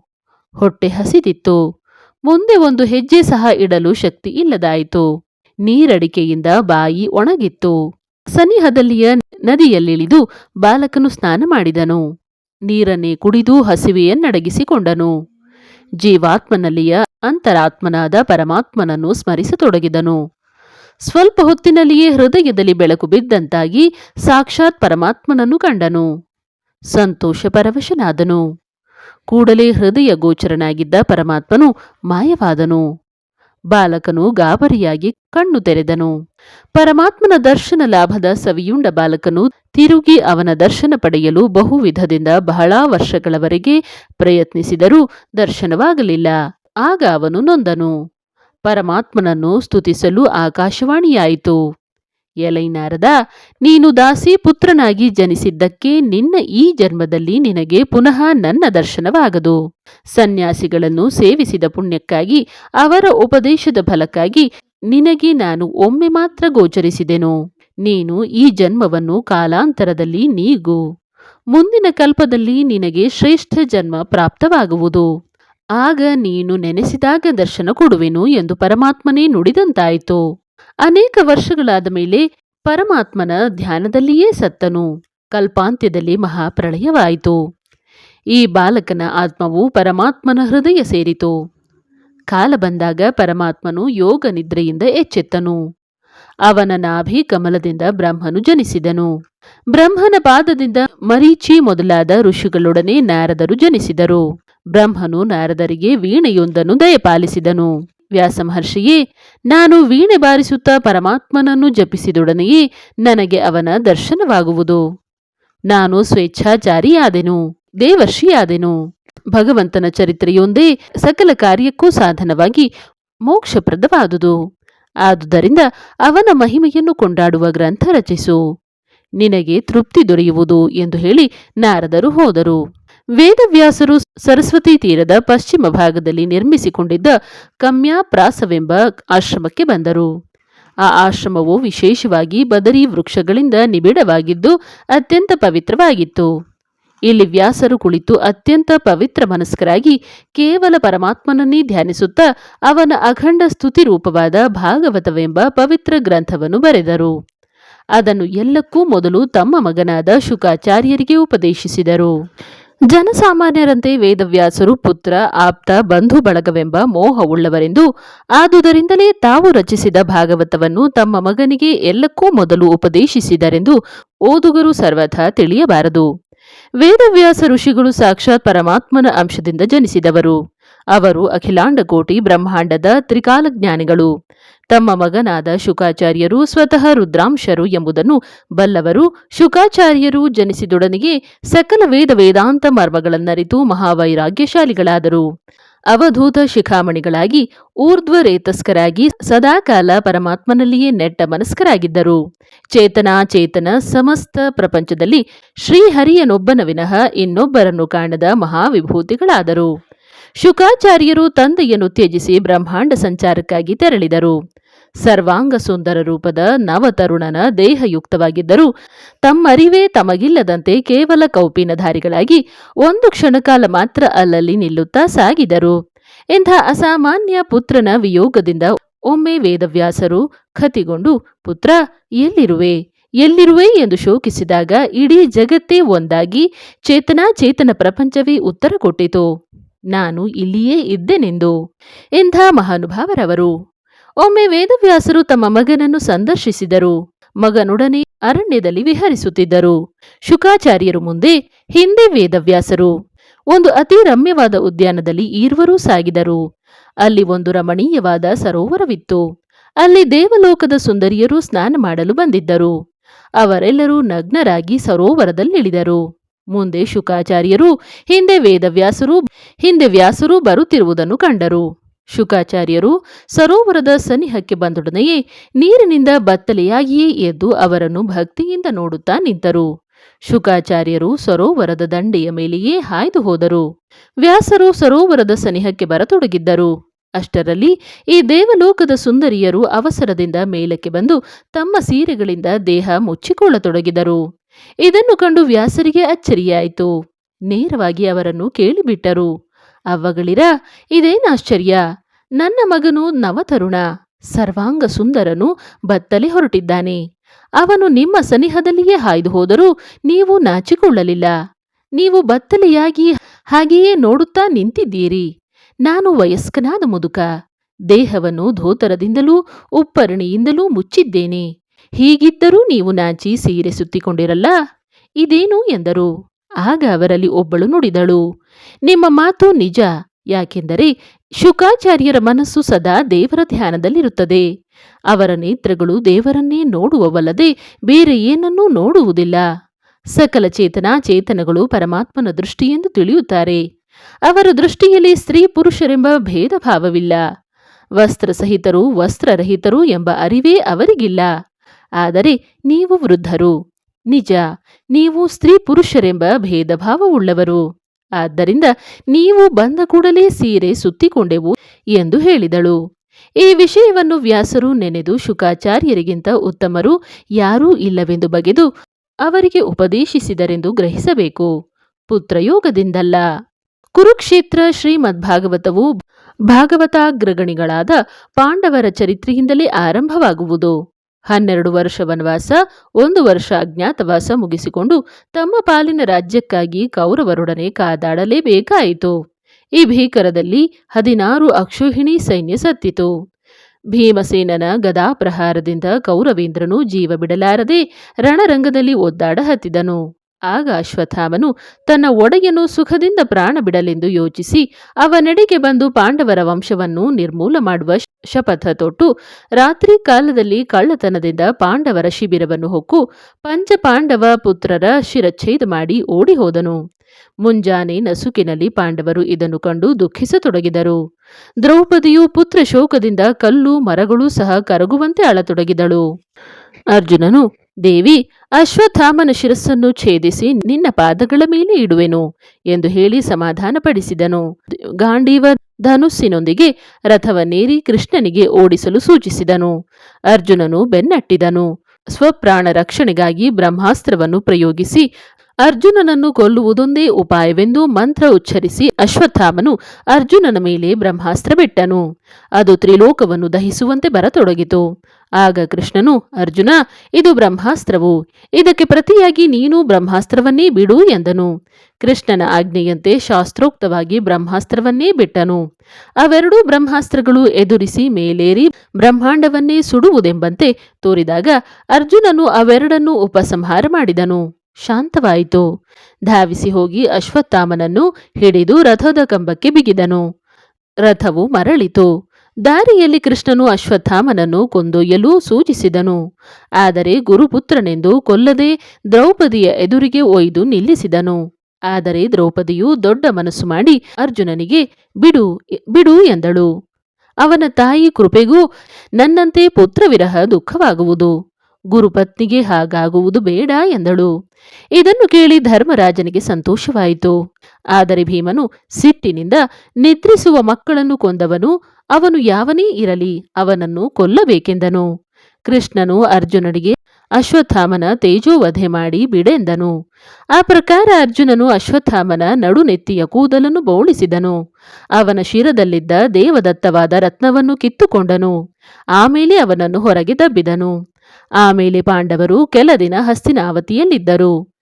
ಹೊಟ್ಟೆ ಹಸಿದಿತ್ತು. ಮುಂದೆ ಒಂದು ಹೆಜ್ಜೆ ಸಹ ಇಡಲು ಶಕ್ತಿ ಇಲ್ಲದಾಯಿತು. ನೀರಡಿಕೆಯಿಂದ ಬಾಯಿ ಒಣಗಿತ್ತು. ಸನಿಹದಲ್ಲಿಯ ನದಿಯಲ್ಲಿಳಿದು ಬಾಲಕನು ಸ್ನಾನ ಮಾಡಿದನು. ನೀರನ್ನೇ ಕುಡಿದು ಹಸಿವೆಯನ್ನಡಗಿಸಿಕೊಂಡನು. ಜೀವಾತ್ಮನಲ್ಲಿಯ ಅಂತರಾತ್ಮನಾದ ಪರಮಾತ್ಮನನ್ನು ಸ್ಮರಿಸತೊಡಗಿದನು. ಸ್ವಲ್ಪ ಹೊತ್ತಿನಲ್ಲಿಯೇ ಹೃದಯದಲ್ಲಿ ಬೆಳಕು ಬಿದ್ದಂತಾಗಿ ಸಾಕ್ಷಾತ್ ಪರಮಾತ್ಮನನ್ನು ಕಂಡನು. ಸಂತೋಷ ಪರವಶನಾದನು. ಕೂಡಲೇ ಹೃದಯ ಗೋಚರನಾಗಿದ್ದ ಪರಮಾತ್ಮನು ಮಾಯವಾದನು. ಬಾಲಕನು ಗಾಬರಿಯಾಗಿ ಕಣ್ಣು ತೆರೆದನು. ಪರಮಾತ್ಮನ ದರ್ಶನ ಲಾಭದ ಸವಿಯುಂಡ ಬಾಲಕನು ತಿರುಗಿ ಅವನ ದರ್ಶನ ಪಡೆಯಲು ಬಹುವಿಧದಿಂದ ಬಹಳ ವರ್ಷಗಳವರೆಗೆ ಪ್ರಯತ್ನಿಸಿದರೂ ದರ್ಶನವಾಗಲಿಲ್ಲ. ಆಗ ಅವನು ನೊಂದನು. ಪರಮಾತ್ಮನನ್ನು ಸ್ತುತಿಸಲು ಆಕಾಶವಾಣಿಯಾಯಿತು. ಎಲೈ ನಾರದ ನೀನು ದಾಸಿ ಪುತ್ರನಾಗಿ ಜನಿಸಿದ್ದಕ್ಕೆ ನಿನ್ನ ಈ ಜನ್ಮದಲ್ಲಿ ನಿನಗೆ ಪುನಃ ನನ್ನ ದರ್ಶನವಾಗದು. ಸನ್ಯಾಸಿಗಳನ್ನು ಸೇವಿಸಿದ ಪುಣ್ಯಕ್ಕಾಗಿ, ಅವರ ಉಪದೇಶದ ಫಲಕ್ಕಾಗಿ ನಿನಗೆ ನಾನು ಒಮ್ಮೆ ಮಾತ್ರ ಗೋಚರಿಸಿದೆನು. ನೀನು ಈ ಜನ್ಮವನ್ನು ಕಾಲಾಂತರದಲ್ಲಿ ನೀಗು. ಮುಂದಿನ ಕಲ್ಪದಲ್ಲಿ ನಿನಗೆ ಶ್ರೇಷ್ಠ ಜನ್ಮ ಪ್ರಾಪ್ತವಾಗುವುದು. ಆಗ ನೀನು ನೆನೆಸಿದಾಗ ದರ್ಶನ ಕೊಡುವೆನು ಎಂದು ಪರಮಾತ್ಮನೇ ನುಡಿದಂತಾಯಿತು. ಅನೇಕ ವರ್ಷಗಳಾದ ಮೇಲೆ ಪರಮಾತ್ಮನ ಧ್ಯಾನದಲ್ಲಿಯೇ ಸತ್ತನು. ಕಲ್ಪಾಂತ್ಯದಲ್ಲಿ ಮಹಾಪ್ರಳಯವಾಯಿತು. ಈ ಬಾಲಕನ ಆತ್ಮವು ಪರಮಾತ್ಮನ ಹೃದಯ ಸೇರಿತು. ಕಾಲ ಬಂದಾಗ ಪರಮಾತ್ಮನು ಯೋಗ ನಿದ್ರೆಯಿಂದ ಎಚ್ಚೆತ್ತನು. ಅವನ ನಾಭಿ ಕಮಲದಿಂದ ಬ್ರಹ್ಮನು ಜನಿಸಿದನು. ಬ್ರಹ್ಮನ ಪಾದದಿಂದ ಮರೀಚಿ ಮೊದಲಾದ ಋಷಿಗಳೊಡನೆ ನಾರದರು ಜನಿಸಿದರು. ಬ್ರಹ್ಮನು ನಾರದರಿಗೆ ವೀಣೆಯೊಂದನ್ನು ದಯಪಾಲಿಸಿದನು. ವ್ಯಾಸ ಮಹರ್ಷಿಯೇ, ನಾನು ವೀಣೆ ಬಾರಿಸುತ್ತಾ ಪರಮಾತ್ಮನನ್ನು ಜಪಿಸಿದೊಡನೆಯೇ ನನಗೆ ಅವನ ದರ್ಶನವಾಗುವುದು. ನಾನು ಸ್ವೇಚ್ಛಾಚಾರಿಯಾದೆನು, ದೇವರ್ಷಿಯಾದೆನು. ಭಗವಂತನ ಚರಿತ್ರೆಯೊಂದೇ ಸಕಲ ಕಾರ್ಯಕ್ಕೂ ಸಾಧನವಾಗಿ ಮೋಕ್ಷಪ್ರದವಾದುದು. ಆದುದರಿಂದ ಅವನ ಮಹಿಮೆಯನ್ನು ಕೊಂಡಾಡುವ ಗ್ರಂಥ ರಚಿಸು. ನಿನಗೆ ತೃಪ್ತಿ ದೊರೆಯುವುದು ಎಂದು ಹೇಳಿ ನಾರದರು ಹೋದರು. ವೇದವ್ಯಾಸರು ಸರಸ್ವತಿ ತೀರದ ಪಶ್ಚಿಮ ಭಾಗದಲ್ಲಿ ನಿರ್ಮಿಸಿಕೊಂಡಿದ್ದ ಕಮ್ಯಾಪ್ರಾಸವೆಂಬ ಆಶ್ರಮಕ್ಕೆ ಬಂದರು. ಆ ಆಶ್ರಮವು ವಿಶೇಷವಾಗಿ ಬದರಿ ವೃಕ್ಷಗಳಿಂದ ನಿಬಿಡವಾಗಿದ್ದು ಅತ್ಯಂತ ಪವಿತ್ರವಾಗಿತ್ತು. ಇಲ್ಲಿ ವ್ಯಾಸರು ಕುಳಿತು ಅತ್ಯಂತ ಪವಿತ್ರ ಮನಸ್ಕರಾಗಿ ಕೇವಲ ಪರಮಾತ್ಮನನ್ನೇ ಧ್ಯಾನಿಸುತ್ತಾ ಅವನ ಅಖಂಡ ಸ್ತುತಿ ರೂಪವಾದ ಭಾಗವತವೆಂಬ ಪವಿತ್ರ ಗ್ರಂಥವನ್ನು ಬರೆದರು. ಅದನ್ನು ಎಲ್ಲಕ್ಕೂ ಮೊದಲು ತಮ್ಮ ಮಗನಾದ ಶುಕಾಚಾರ್ಯರಿಗೆ ಉಪದೇಶಿಸಿದರು. ಜನಸಾಮಾನ್ಯರಂತೆ ವೇದವ್ಯಾಸರು ಪುತ್ರ, ಆಪ್ತ, ಬಂಧು ಬಳಗವೆಂಬ ಮೋಹವುಳ್ಳವರೆಂದು, ಆದುದರಿಂದಲೇ ತಾವು ರಚಿಸಿದ ಭಾಗವತವನ್ನು ತಮ್ಮ ಮಗನಿಗೆ ಎಲ್ಲಕ್ಕೂ ಮೊದಲು ಉಪದೇಶಿಸಿದರೆಂದು ಓದುಗರು ಸರ್ವಥಾ ತಿಳಿಯಬಾರದು. ವೇದವ್ಯಾಸ ಋಷಿಗಳು ಸಾಕ್ಷಾತ್ ಪರಮಾತ್ಮನ ಅಂಶದಿಂದ ಜನಿಸಿದವರು. ಅವರು ಅಖಿಲಾಂಡಕೋಟಿ ಬ್ರಹ್ಮಾಂಡದ ತ್ರಿಕಾಲಜ್ಞಾನಿಗಳು. ತಮ್ಮ ಮಗನಾದ ಶುಕಾಚಾರ್ಯರು ಸ್ವತಃ ರುದ್ರಾಂಶರು ಎಂಬುದನ್ನು ಬಲ್ಲವರು ಶುಕಾಚಾರ್ಯರು ಜನಿಸಿದೊಡನೆಗೆ ಸಕಲ ವೇದ ವೇದಾಂತ ಮರ್ಮಗಳನ್ನರಿತು ಮಹಾವೈರಾಗ್ಯಶಾಲಿಗಳಾದರು. ಅವಧೂತ ಶಿಖಾಮಣಿಗಳಾಗಿ ಊರ್ಧ್ವರೇತಸ್ಕರಾಗಿ ಸದಾಕಾಲ ಪರಮಾತ್ಮನಲ್ಲಿಯೇ ನೆಟ್ಟ ಮನಸ್ಕರಾಗಿದ್ದರು. ಚೇತನಾ ಚೇತನ ಸಮಸ್ತ ಪ್ರಪಂಚದಲ್ಲಿ ಶ್ರೀಹರಿಯನೊಬ್ಬನ ವಿನಃ ಇನ್ನೊಬ್ಬರನ್ನು ಕಾಣದ ಮಹಾವಿಭೂತಿಗಳಾದರು. ಶುಕಾಚಾರ್ಯರು ತಂದೆಯನ್ನು ತ್ಯಜಿಸಿ ಬ್ರಹ್ಮಾಂಡ ಸಂಚಾರಕ್ಕಾಗಿ ತೆರಳಿದರು. ಸರ್ವಾಂಗ ಸುಂದರ ರೂಪದ ನವತರುಣನ ದೇಹಯುಕ್ತವಾಗಿದ್ದರೂ ತಮ್ಮರಿವೇ ತಮಗಿಲ್ಲದಂತೆ ಕೇವಲ ಕೌಪಿನಧಾರಿಗಳಾಗಿ ಒಂದು ಕ್ಷಣಕಾಲ ಮಾತ್ರ ಅಲ್ಲಲ್ಲಿ ನಿಲ್ಲುತ್ತಾ ಸಾಗಿದರು. ಇಂಥ ಅಸಾಮಾನ್ಯ ಪುತ್ರನ ವಿಯೋಗದಿಂದ ಒಮ್ಮೆ ವೇದವ್ಯಾಸರು ಖತಿಗೊಂಡು, ಪುತ್ರ, ಎಲ್ಲಿರುವೆ? ಎಲ್ಲಿರುವೆ? ಎಂದು ಶೋಕಿಸಿದಾಗ ಇಡೀ ಜಗತ್ತೇ ಒಂದಾಗಿ ಚೇತನಾಚೇತನ ಪ್ರಪಂಚವೇ ಉತ್ತರ ಕೊಟ್ಟಿತು. ನಾನು ಇಲ್ಲಿಯೇ ಇದ್ದೆನೆಂದು. ಇಂಥ ಮಹಾನುಭಾವರವರು. ಒಮ್ಮೆ ವೇದವ್ಯಾಸರು ತಮ್ಮ ಮಗನನ್ನು ಸಂದರ್ಶಿಸಿದರು. ಮಗನೊಡನೆ ಅರಣ್ಯದಲ್ಲಿ ವಿಹರಿಸುತ್ತಿದ್ದರು. ಶುಕಾಚಾರ್ಯರು ಮುಂದೆ ಹಿಂದೆ ವೇದವ್ಯಾಸರು. ಒಂದು ಅತಿ ರಮ್ಯವಾದ ಉದ್ಯಾನದಲ್ಲಿ ಈರ್ವರೂ ಸಾಗಿದರು. ಅಲ್ಲಿ ಒಂದು ರಮಣೀಯವಾದ ಸರೋವರವಿತ್ತು. ಅಲ್ಲಿ ದೇವಲೋಕದ ಸುಂದರಿಯರು ಸ್ನಾನ ಮಾಡಲು ಬಂದಿದ್ದರು. ಅವರೆಲ್ಲರೂ ನಗ್ನರಾಗಿ ಸರೋವರದಲ್ಲಿಳಿದರು. ಮುಂದೆ ಶುಕಾಚಾರ್ಯರು, ಹಿಂದೆ ವೇದವ್ಯಾಸರು, ಹಿಂದೆ ವ್ಯಾಸರು ಬರುತ್ತಿರುವುದನ್ನು ಕಂಡರು. ಶುಕಾಚಾರ್ಯರು ಸರೋವರದ ಸನಿಹಕ್ಕೆ ಬಂದೊಡನೆಯೇ ನೀರಿನಿಂದ ಬತ್ತಲೆಯಾಗಿಯೇ ಎದ್ದು ಅವರನ್ನು ಭಕ್ತಿಯಿಂದ ನೋಡುತ್ತಾ ನಿಂತರು. ಶುಕಾಚಾರ್ಯರು ಸರೋವರದ ದಂಡೆಯ ಮೇಲೆಯೇ ಹಾಯ್ದು ಹೋದರು. ವ್ಯಾಸರು ಸರೋವರದ ಸನಿಹಕ್ಕೆ ಬರತೊಡಗಿದ್ದರು. ಅಷ್ಟರಲ್ಲಿ ಈ ದೇವಲೋಕದ ಸುಂದರಿಯರು ಅವಸರದಿಂದ ಮೇಲಕ್ಕೆ ಬಂದು ತಮ್ಮ ಸೀರೆಗಳಿಂದ ದೇಹ ಮುಚ್ಚಿಕೊಳ್ಳತೊಡಗಿದರು. ಇದನ್ನು ಕಂಡು ವ್ಯಾಸರಿಗೆ ಅಚ್ಚರಿಯಾಯಿತು. ನೇರವಾಗಿ ಅವರನ್ನು ಕೇಳಿಬಿಟ್ಟರು. ಅವ್ವಗಳಿರ ಇದೇನಾಶ್ಚರ್ಯ ನನ್ನ ಮಗನು ನವತರುಣ, ಸರ್ವಾಂಗ ಸುಂದರನು ಬತ್ತಲೆ ಹೊರಟಿದ್ದಾನೆ. ಅವನು ನಿಮ್ಮ ಸನಿಹದಲ್ಲಿಯೇ ಹಾಯ್ದು ಹೋದರೂ ನೀವು ನಾಚಿಕೊಳ್ಳಲಿಲ್ಲ. ನೀವು ಬತ್ತಲೆಯಾಗಿ ಹಾಗೆಯೇ ನೋಡುತ್ತಾ ನಿಂತಿದ್ದೀರಿ. ನಾನು ವಯಸ್ಕನಾದ ಮುದುಕ. ದೇಹವನ್ನು ಧೋತರದಿಂದಲೂ, ಉಪ್ಪರಣಿಯಿಂದಲೂ ಮುಚ್ಚಿದ್ದೇನೆ. ಹೀಗಿದ್ದರೂ ನೀವು ನಾಚಿ ಸೀರೆ ಸುತ್ತಿಕೊಂಡಿರಲ್ಲ? ಇದೇನು ಎಂದರು. ಆಗ ಅವರಲ್ಲಿ ಒಬ್ಬಳು ನುಡಿದಳು. ನಿಮ್ಮ ಮಾತು ನಿಜ, ಯಾಕೆಂದರೆ ಶುಕಾಚಾರ್ಯರ ಮನಸ್ಸು ಸದಾ ದೇವರ ಧ್ಯಾನದಲ್ಲಿರುತ್ತದೆ. ಅವರ ನೇತ್ರಗಳು ದೇವರನ್ನೇ ನೋಡುವವಲ್ಲದೆ ಬೇರೆ ಏನನ್ನೂ ನೋಡುವುದಿಲ್ಲ. ಸಕಲ ಚೇತನಾ ಚೇತನಗಳು ಪರಮಾತ್ಮನ ದೃಷ್ಟಿಯೆಂದು ತಿಳಿಯುತ್ತಾರೆ. ಅವರ ದೃಷ್ಟಿಯಲ್ಲಿ ಸ್ತ್ರೀ ಪುರುಷರೆಂಬ ಭೇದ ಭಾವವಿಲ್ಲ ವಸ್ತ್ರಸಹಿತರು ವಸ್ತ್ರರಹಿತರು ಎಂಬ ಅರಿವೇ ಅವರಿಗಿಲ್ಲ. ಆದರೆ ನೀವು ವೃದ್ಧರು. ನಿಜ, ನೀವು ಸ್ತ್ರೀ ಪುರುಷರೆಂಬ ಭೇದ ಭಾವವುಳ್ಳವರು ಆದ್ದರಿಂದ ನೀವು ಬಂದ ಕೂಡಲೇ ಸೀರೆ ಸುತ್ತಿಕೊಂಡೆವು ಎಂದು ಹೇಳಿದಳು. ಈ ವಿಷಯವನ್ನು ವ್ಯಾಸರು ನೆನೆದು ಶುಕಾಚಾರ್ಯರಿಗಿಂತ ಉತ್ತಮರು ಯಾರೂ ಇಲ್ಲವೆಂದು ಬಗೆದು ಅವರಿಗೆ ಉಪದೇಶಿಸಿದರೆಂದು ಗ್ರಹಿಸಬೇಕು. ಪುತ್ರಯೋಗದಿಂದಲ್ಲ. ಕುರುಕ್ಷೇತ್ರ ಶ್ರೀಮದ್ಭಾಗವತವು ಭಾಗವತಾಗ್ರಗಣಿಗಳಾದ ಪಾಂಡವರ ಚರಿತ್ರೆಯಿಂದಲೇ ಆರಂಭವಾಗುವುದು. ಹನ್ನೆರಡು ವರ್ಷ ವನವಾಸ, ಒಂದು ವರ್ಷ ಅಜ್ಞಾತವಾಸ ಮುಗಿಸಿಕೊಂಡು ತಮ್ಮ ಪಾಲಿನ ರಾಜ್ಯಕ್ಕಾಗಿ ಕೌರವರೊಡನೆ ಕಾದಾಡಲೇಬೇಕಾಯಿತು. ಈ ಭೀಕರದಲ್ಲಿ ಹದಿನಾರು ಅಕ್ಷೋಹಿಣಿ ಸೈನ್ಯ ಸತ್ತಿತು. ಭೀಮಸೇನನ ಗದಾಪ್ರಹಾರದಿಂದ ಕೌರವೇಂದ್ರನು ಜೀವ ಬಿಡಲಾರದೆ ರಣರಂಗದಲ್ಲಿ ಒದ್ದಾಡ ಹತ್ತಿದನು. ಆಗ ಅಶ್ವಥಾಮನು ತನ್ನ ಒಡೆಯನು ಸುಖದಿಂದ ಪ್ರಾಣ ಬಿಡಲೆಂದು ಯೋಚಿಸಿ ಅವನೆಡೆಗೆ ಬಂದು ಪಾಂಡವರ ವಂಶವನ್ನು ನಿರ್ಮೂಲ ಮಾಡುವ ಶಪಥ ತೊಟ್ಟು ರಾತ್ರಿ ಕಾಲದಲ್ಲಿ ಕಳ್ಳತನದಿಂದ ಪಾಂಡವರ ಶಿಬಿರವನ್ನು ಹೊಕ್ಕು ಪಂಚಪಾಂಡವ ಪುತ್ರರ ಶಿರಚ್ಛೇದ ಮಾಡಿ ಓಡಿ ಹೋದನು ಮುಂಜಾನೆ ನಸುಕಿನಲ್ಲಿ ಪಾಂಡವರು ಇದನ್ನು ಕಂಡು ದುಃಖಿಸತೊಡಗಿದರು. ದ್ರೌಪದಿಯು ಪುತ್ರ ಶೋಕದಿಂದ ಕಲ್ಲು ಮರಗಳು ಸಹ ಕರಗುವಂತೆ ಅಳತೊಡಗಿದಳು ಅರ್ಜುನನು, ದೇವಿ ಅಶ್ವಥಾಮನ ಶಿರಸ್ಸನ್ನು ಛೇದಿಸಿ ನಿನ್ನ ಪಾದಗಳ ಮೇಲೆ ಇಡುವೆನು ಎಂದು ಹೇಳಿ ಸಮಾಧಾನಪಡಿಸಿದನು. ಗಾಂಡೀವ ಧನುಸ್ಸಿನೊಂದಿಗೆ ರಥವನ್ನೇರಿ ಕೃಷ್ಣನಿಗೆ ಓಡಿಸಲು ಸೂಚಿಸಿದನು. ಅರ್ಜುನನು ಬೆನ್ನಟ್ಟಿದನು. ಸ್ವಪ್ರಾಣ ರಕ್ಷಣೆಗಾಗಿ ಬ್ರಹ್ಮಾಸ್ತ್ರವನ್ನು ಪ್ರಯೋಗಿಸಿ ಅರ್ಜುನನನ್ನು ಕೊಲ್ಲುವುದೊಂದೇ ಉಪಾಯವೆಂದು ಮಂತ್ರ ಉಚ್ಚರಿಸಿ ಅಶ್ವತ್ಥಾಮನು ಅರ್ಜುನನ ಮೇಲೆ ಬ್ರಹ್ಮಾಸ್ತ್ರ ಬಿಟ್ಟನು. ಅದು ತ್ರಿಲೋಕವನ್ನು ದಹಿಸುವಂತೆ ಬರತೊಡಗಿತು. ಆಗ ಕೃಷ್ಣನು, ಅರ್ಜುನ, ಇದು ಬ್ರಹ್ಮಾಸ್ತ್ರವು. ಇದಕ್ಕೆ ಪ್ರತಿಯಾಗಿ ನೀನು ಬ್ರಹ್ಮಾಸ್ತ್ರವನ್ನೇ ಬಿಡು ಎಂದನು. ಕೃಷ್ಣನ ಆಜ್ಞೆಯಂತೆ ಶಾಸ್ತ್ರೋಕ್ತವಾಗಿ ಬ್ರಹ್ಮಾಸ್ತ್ರವನ್ನೇ ಬಿಟ್ಟನು. ಅವೆರಡೂ ಬ್ರಹ್ಮಾಸ್ತ್ರಗಳು ಎದುರಿಸಿ ಮೇಲೇರಿ ಬ್ರಹ್ಮಾಂಡವನ್ನೇ ಸುಡುವುದೆಂಬಂತೆ ತೋರಿದಾಗ ಅರ್ಜುನನು ಅವೆರಡನ್ನೂ ಉಪಸಂಹಾರ ಮಾಡಿದನು. ಶಾಂತವಾಯಿತು. ಧಾವಿಸಿ ಹೋಗಿ ಅಶ್ವತ್ಥಾಮನನ್ನು ಹಿಡಿದು ರಥದ ಕಂಬಕ್ಕೆ ಬಿಗಿದನು. ರಥವು ಮರಳಿತು. ದಾರಿಯಲ್ಲಿ ಕೃಷ್ಣನು ಅಶ್ವತ್ಥಾಮನನ್ನು ಕೊಂದೊಯ್ಯಲು ಸೂಚಿಸಿದನು. ಆದರೆ ಗುರುಪುತ್ರನೆಂದು ಕೊಲ್ಲದೆ ದ್ರೌಪದಿಯ ಎದುರಿಗೆ ಒಯ್ದು ನಿಲ್ಲಿಸಿದನು. ಆದರೆ ದ್ರೌಪದಿಯು ದೊಡ್ಡ ಮನಸ್ಸು ಮಾಡಿ ಅರ್ಜುನನಿಗೆ, ಬಿಡು ಬಿಡು ಎಂದಳು. ಅವನ ತಾಯಿ ಕೃಪೆಗೂ ನನ್ನಂತೆ ಪುತ್ರವಿರಹ ದುಃಖವಾಗುವುದು. ಗುರುಪತ್ನಿಗೆ ಹಾಗಾಗುವುದು ಬೇಡ ಎಂದಳು. ಇದನ್ನು ಕೇಳಿ ಧರ್ಮರಾಜನಿಗೆ ಸಂತೋಷವಾಯಿತು. ಆದರೆ ಭೀಮನು ಸಿಟ್ಟಿನಿಂದ ನಿದ್ರಿಸುವ ಮಕ್ಕಳನ್ನು ಕೊಂದವನು ಅವನು ಯಾವನೇ ಇರಲಿ ಅವನನ್ನು ಕೊಲ್ಲಬೇಕೆಂದನು. ಕೃಷ್ಣನು ಅರ್ಜುನನಿಗೆ ಅಶ್ವತ್ಥಾಮನ ತೇಜೋವಧೆ ಮಾಡಿ ಬಿಡೆಂದನು. ಆ ಪ್ರಕಾರ ಅರ್ಜುನನು ಅಶ್ವತ್ಥಾಮನ ನಡುನೆತ್ತಿಯ ಕೂದಲನ್ನು ಬೋಳಿಸಿದನು. ಅವನ ಶಿರದಲ್ಲಿದ್ದ ದೇವದತ್ತವಾದ ರತ್ನವನ್ನು ಕಿತ್ತುಕೊಂಡನು. ಆಮೇಲೆ ಅವನನ್ನು ಹೊರಗೆ ದಬ್ಬಿದನು ಆಮೇಲೆ ಪಾಂಡವರು ಕೆಲ ದಿನ ಹಸ್ತಿನಾವತಿಯಲ್ಲಿದ್ದರು.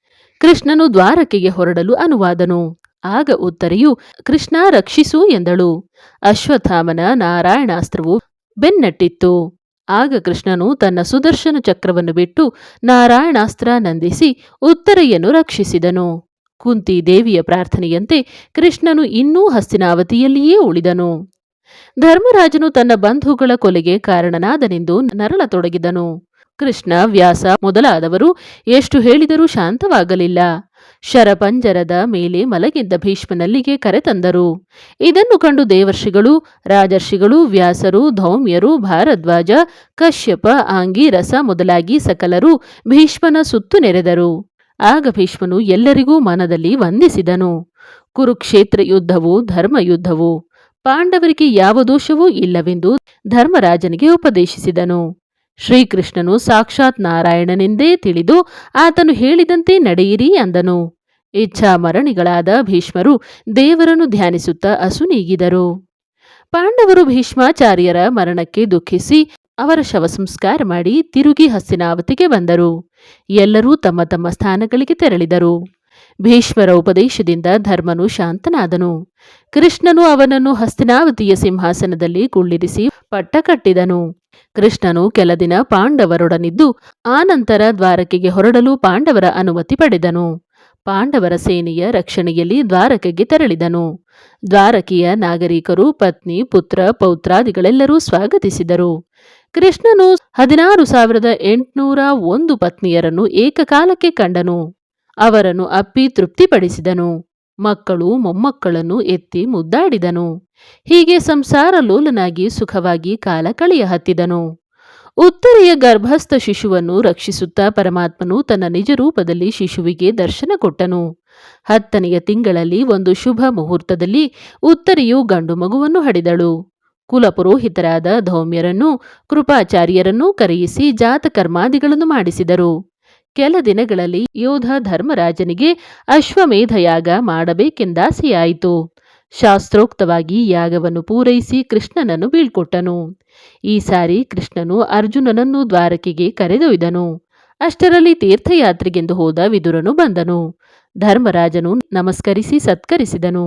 ಕೃಷ್ಣನು ದ್ವಾರಕೆಗೆ ಹೊರಡಲು ಅನುವಾದನು. ಆಗ ಉತ್ತರೆಯು, ಕೃಷ್ಣ ರಕ್ಷಿಸು ಎಂದಳು. ಅಶ್ವತ್ಥಾಮನ ನಾರಾಯಣಾಸ್ತ್ರವು ಬೆನ್ನಟ್ಟಿತ್ತು. ಆಗ ಕೃಷ್ಣನು ತನ್ನ ಸುದರ್ಶನ ಚಕ್ರವನ್ನು ಬಿಟ್ಟು ನಾರಾಯಣಾಸ್ತ್ರ ನಂದಿಸಿ ಉತ್ತರೆಯನ್ನು ರಕ್ಷಿಸಿದನು. ಕುಂತಿ ದೇವಿಯ ಪ್ರಾರ್ಥನೆಯಂತೆ ಕೃಷ್ಣನು ಇನ್ನೂ ಹಸ್ತಿನಾವತಿಯಲ್ಲಿಯೇ ಉಳಿದನು. ಧರ್ಮರಾಜನು ತನ್ನ ಬಂಧುಗಳ ಕೊಲೆಗೆ ಕಾರಣನಾದನೆಂದು ನರಳತೊಡಗಿದನು. ಕೃಷ್ಣ, ವ್ಯಾಸ ಮೊದಲಾದವರು ಎಷ್ಟು ಹೇಳಿದರೂ ಶಾಂತವಾಗಲಿಲ್ಲ. ಶರಪಂಜರದ ಮೇಲೆ ಮಲಗಿದ್ದ ಭೀಷ್ಮನಲ್ಲಿಗೆ ಕರೆತಂದರು ಇದನ್ನು ಕಂಡು ದೇವರ್ಷಿಗಳು, ರಾಜರ್ಷಿಗಳು, ವ್ಯಾಸರು, ಧೌಮ್ಯರು, ಭಾರದ್ವಾಜ, ಕಶ್ಯಪ, ಆಂಗಿರಸ ಮೊದಲಾಗಿ ಸಕಲರು ಭೀಷ್ಮನ ಸುತ್ತು ನೆರೆದರು. ಆಗ ಭೀಷ್ಮನು ಎಲ್ಲರಿಗೂ ಮನದಲ್ಲಿ ವಂದಿಸಿದನು. ಕುರುಕ್ಷೇತ್ರ ಯುದ್ಧವು ಧರ್ಮಯುದ್ಧವು ಪಾಂಡವರಿಗೆ ಯಾವ ದೋಷವೂ ಇಲ್ಲವೆಂದು ಧರ್ಮರಾಜನಿಗೆ ಉಪದೇಶಿಸಿದನು. ಶ್ರೀಕೃಷ್ಣನು ಸಾಕ್ಷಾತ್ ನಾರಾಯಣನೆಂದೇ ತಿಳಿದು ಆತನು ಹೇಳಿದಂತೆ ನಡೆಯಿರಿ ಅಂದನು. ಇಚ್ಛಾಮರಣಿಗಳಾದ ಭೀಷ್ಮರು ದೇವರನ್ನು ಧ್ಯಾನಿಸುತ್ತಾ ಅಸುನೀಗಿದರು ಪಾಂಡವರು ಭೀಷ್ಮಾಚಾರ್ಯರ ಮರಣಕ್ಕೆ ದುಃಖಿಸಿ ಅವರ ಶವ ಸಂಸ್ಕಾರ ಮಾಡಿ ತಿರುಗಿ ಹಸ್ತಿನಾವತಿಗೆ ಬಂದರು. ಎಲ್ಲರೂ ತಮ್ಮ ತಮ್ಮ ಸ್ಥಾನಗಳಿಗೆ ತೆರಳಿದರು. ಭೀಷ್ಮರ ಉಪದೇಶದಿಂದ ಧರ್ಮನು ಶಾಂತನಾದನು. ಕೃಷ್ಣನು ಅವನನ್ನು ಹಸ್ತಿನಾವತಿಯ ಸಿಂಹಾಸನದಲ್ಲಿ ಕುಳ್ಳಿರಿಸಿ ಪಟ್ಟ ಕಟ್ಟಿದನು ಕೃಷ್ಣನು ಕೆಲ ದಿನ ಪಾಂಡವರೊಡನಿದ್ದು ಆನಂತರ ದ್ವಾರಕೆಗೆ ಹೊರಡಲು ಪಾಂಡವರ ಅನುಮತಿ ಪಡೆದನು. ಪಾಂಡವರ ಸೇನೆಯ ರಕ್ಷಣೆಯಲ್ಲಿ ದ್ವಾರಕೆಗೆ ತೆರಳಿದನು. ದ್ವಾರಕೆಯ ನಾಗರಿಕರು, ಪತ್ನಿ, ಪುತ್ರ, ಪೌತ್ರಾದಿಗಳೆಲ್ಲರೂ ಸ್ವಾಗತಿಸಿದರು. ಕೃಷ್ಣನು ಹದಿನಾರು ಸಾವಿರದ ಎಂಟುನೂರ ಒಂದು ಪತ್ನಿಯರನ್ನು ಏಕಕಾಲಕ್ಕೆ ಕಂಡನು. ಅವರನ್ನು ಅಪ್ಪಿ ತೃಪ್ತಿಪಡಿಸಿದನು. ಮಕ್ಕಳು ಮೊಮ್ಮಕ್ಕಳನ್ನು ಎತ್ತಿ ಮುದ್ದಾಡಿದನು. ಹೀಗೆ ಸಂಸಾರ ಲೋಲನಾಗಿ ಸುಖವಾಗಿ ಕಾಲ ಕಳೆಯ ಹತ್ತಿದನು ಉತ್ತರೆಯ ಗರ್ಭಸ್ಥ ಶಿಶುವನ್ನು ರಕ್ಷಿಸುತ್ತಾ ಪರಮಾತ್ಮನು ತನ್ನ ನಿಜ ರೂಪದಲ್ಲಿ ಶಿಶುವಿಗೆ ದರ್ಶನ ಕೊಟ್ಟನು. ಹತ್ತನೆಯ ತಿಂಗಳಲ್ಲಿ ಒಂದು ಶುಭ ಮುಹೂರ್ತದಲ್ಲಿ ಉತ್ತರೆಯು ಗಂಡು ಮಗುವನ್ನು ಹಡಿದಳು. ಕುಲಪುರೋಹಿತರಾದ ಧೌಮ್ಯರನ್ನು, ಕೃಪಾಚಾರ್ಯರನ್ನು ಕರೆಯಿಸಿ ಜಾತಕರ್ಮಾದಿಗಳನ್ನು ಮಾಡಿಸಿದರು. ಕೆಲ ದಿನಗಳಲ್ಲಿ ಯೋಧ ಧರ್ಮರಾಜನಿಗೆ ಅಶ್ವಮೇಧ ಯಾಗ ಮಾಡಬೇಕೆಂದಾಸೆಯಾಯಿತು ಶಾಸ್ತ್ರೋಕ್ತವಾಗಿ ಯಾಗವನ್ನು ಪೂರೈಸಿ ಕೃಷ್ಣನನ್ನು ಬೀಳ್ಕೊಟ್ಟನು. ಈ ಸಾರಿ ಕೃಷ್ಣನು ಅರ್ಜುನನನ್ನು ದ್ವಾರಕೆಗೆ ಕರೆದೊಯ್ದನು. ಅಷ್ಟರಲ್ಲಿ ತೀರ್ಥಯಾತ್ರೆಗೆಂದು ಹೋದ ವಿದುರನು ಬಂದನು. ಧರ್ಮರಾಜನು ನಮಸ್ಕರಿಸಿ ಸತ್ಕರಿಸಿದನು.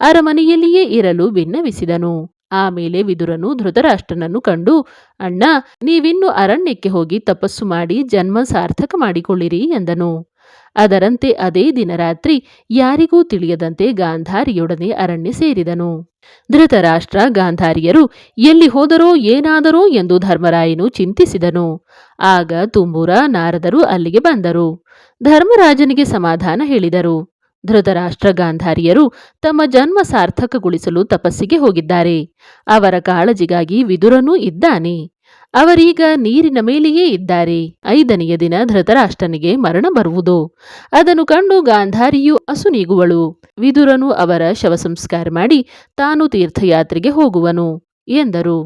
ಅರಮನೆಯಲ್ಲಿಯೇ ಇರಲು ಭಿನ್ನವಿಸಿದನು ಆಮೇಲೆ ವಿದುರನು ಧೃತರಾಷ್ಟ್ರನನ್ನು ಕಂಡು, ಅಣ್ಣ, ನೀವಿನ್ನು ಅರಣ್ಯಕ್ಕೆ ಹೋಗಿ ತಪಸ್ಸು ಮಾಡಿ ಜನ್ಮ ಸಾರ್ಥಕ ಮಾಡಿಕೊಳ್ಳಿರಿ ಎಂದನು. ಅದರಂತೆ ಅದೇ ದಿನ ರಾತ್ರಿ ಯಾರಿಗೂ ತಿಳಿಯದಂತೆ ಗಾಂಧಾರಿಯೊಡನೆ ಅರಣ್ಯ ಸೇರಿದನು. ಧೃತರಾಷ್ಟ್ರ ಗಾಂಧಾರಿಯರು, ಎಲ್ಲಿ ಹೋದರೋ ಏನಾದರೋ ಎಂದು ಧರ್ಮರಾಯನು ಚಿಂತಿಸಿದನು. ಆಗ ತುಂಬುರ ನಾರದರು ಅಲ್ಲಿಗೆ ಬಂದರು. ಧರ್ಮರಾಜನಿಗೆ ಸಮಾಧಾನ ಹೇಳಿದರು. ಧೃತರಾಷ್ಟ್ರ ಗಾಂಧಾರಿಯರು ತಮ್ಮ ಜನ್ಮ ಸಾರ್ಥಕಗೊಳಿಸಲು ತಪಸ್ಸಿಗೆ ಹೋಗಿದ್ದಾರೆ. ಅವರ ಕಾಳಜಿಗಾಗಿ ವಿದುರನೂ ಇದ್ದಾನೆ. ಅವರೀಗ ನೀರಿನ ಮೇಲೆಯೇ ಇದ್ದಾರೆ. ಐದನೆಯ ದಿನ ಧೃತರಾಷ್ಟ್ರನಿಗೆ ಮರಣ ಬರುವುದು. ಅದನ್ನು ಕಂಡು ಗಾಂಧಾರಿಯು ಅಸುನೀಗುವಳು ವಿದುರನು ಅವರ ಶವಸಂಸ್ಕಾರ ಮಾಡಿ ತಾನು ತೀರ್ಥಯಾತ್ರೆಗೆ ಹೋಗುವನು. ಎಂದರು.